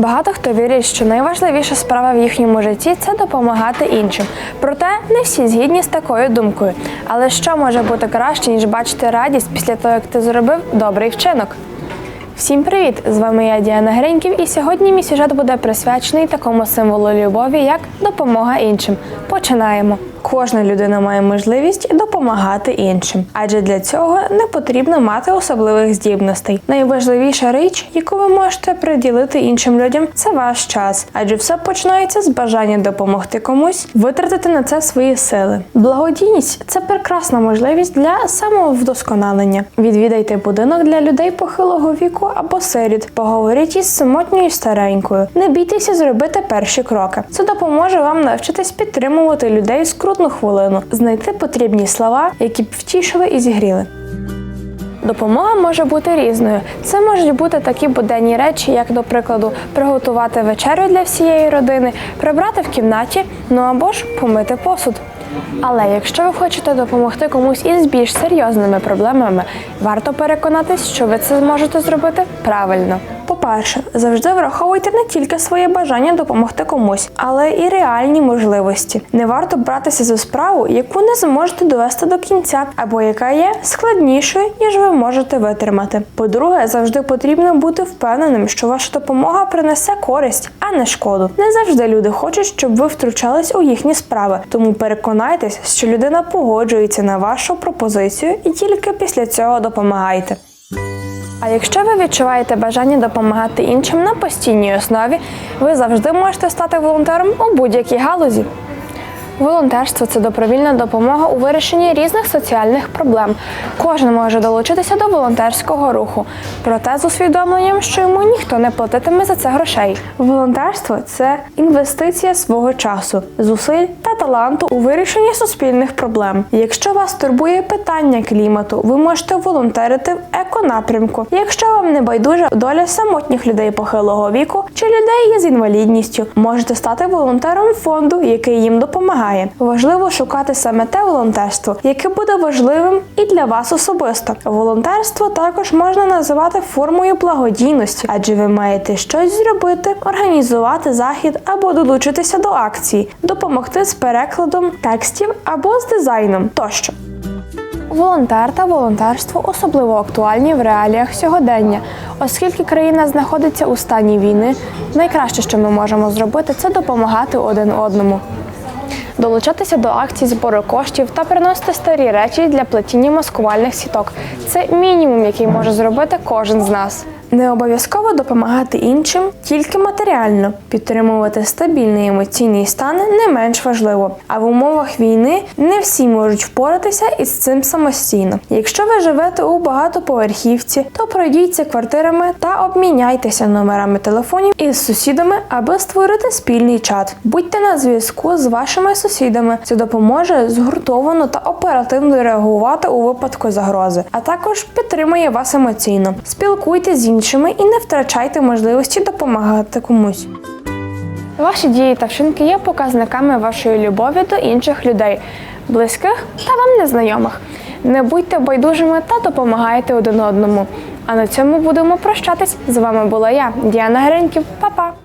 Багато хто вірить, що найважливіша справа в їхньому житті це допомагати іншим. Проте не всі згідні з такою думкою. Але що може бути краще, ніж бачити радість після того, як ти зробив добрий вчинок? Всім привіт! З вами я Діана Гриньків, і сьогодні мій сюжет буде присвячений такому символу любові, як допомога іншим. Починаємо. Кожна людина має можливість допомагати іншим, адже для цього не потрібно мати особливих здібностей. Найважливіша річ, яку ви можете приділити іншим людям, це ваш час, адже все починається з бажання допомогти комусь, витратити на це свої сили. Благодійність це прекрасна можливість для самовдосконалення. Відвідайте будинок для людей похилого віку або сиріт, поговоріть із самотньою старенькою. Не бійтеся зробити перші кроки. Це допоможе вам навчитись підтримувати людей в скрутну хвилину, знайти потрібні слова, які б втішили і зігріли. Допомога може бути різною. Це можуть бути такі буденні речі, як, до прикладу, приготувати вечерю для всієї родини, прибрати в кімнаті, ну або ж помити посуд. Але якщо ви хочете допомогти комусь із більш серйозними проблемами, варто переконатись, що ви це зможете зробити правильно. По-перше, завжди враховуйте не тільки своє бажання допомогти комусь, але і реальні можливості. Не варто братися за справу, яку не зможете довести до кінця, або яка є складнішою, ніж ви можете витримати. По-друге, завжди потрібно бути впевненим, що ваша допомога принесе користь, а не шкоду. Не завжди люди хочуть, щоб ви втручались у їхні справи, тому переконайтесь, що людина погоджується на вашу пропозицію і тільки після цього допомагайте. А якщо ви відчуваєте бажання допомагати іншим на постійній основі, ви завжди можете стати волонтером у будь-якій галузі. Волонтерство це добровільна допомога у вирішенні різних соціальних проблем. Кожен може долучитися до волонтерського руху, проте з усвідомленням, що йому ніхто не платитиме за це грошей. Волонтерство це інвестиція свого часу, зусиль та таланту у вирішенні суспільних проблем. Якщо вас турбує питання клімату, ви можете волонтерити в еконапрямку. Якщо вам не байдужа доля самотніх людей похилого віку чи людей з інвалідністю, можете стати волонтером фонду, який їм допомагає. Важливо шукати саме те волонтерство, яке буде важливим і для вас особисто. Волонтерство також можна називати формою благодійності, адже ви маєте щось зробити, організувати захід або долучитися до акції, допомогти з перекладом текстів або з дизайном тощо. Волонтер та волонтерство особливо актуальні в реаліях сьогодення, оскільки країна знаходиться у стані війни. Найкраще, що ми можемо зробити, це допомагати один одному. Долучатися до акцій збору коштів та приносити старі речі для плетіння маскувальних сіток це мінімум, який може зробити кожен з нас. Не обов'язково допомагати іншим тільки матеріально. Підтримувати стабільний емоційний стан не менш важливо. А в умовах війни не всі можуть впоратися із цим самостійно. Якщо ви живете у багатоповерхівці, то пройдіться квартирами та обміняйтеся номерами телефонів із сусідами, аби створити спільний чат. Будьте на зв'язку з вашими сусідами. Це допоможе згуртовано та оперативно реагувати у випадку загрози, а також підтримує вас емоційно. Спілкуйтесь з іншими і не втрачайте можливості допомагати комусь. Ваші дії та вчинки є показниками вашої любові до інших людей, близьких та вам незнайомих. Не будьте байдужими та допомагайте один одному. А на цьому будемо прощатись. З вами була я, Діана Гриньків. Па-па!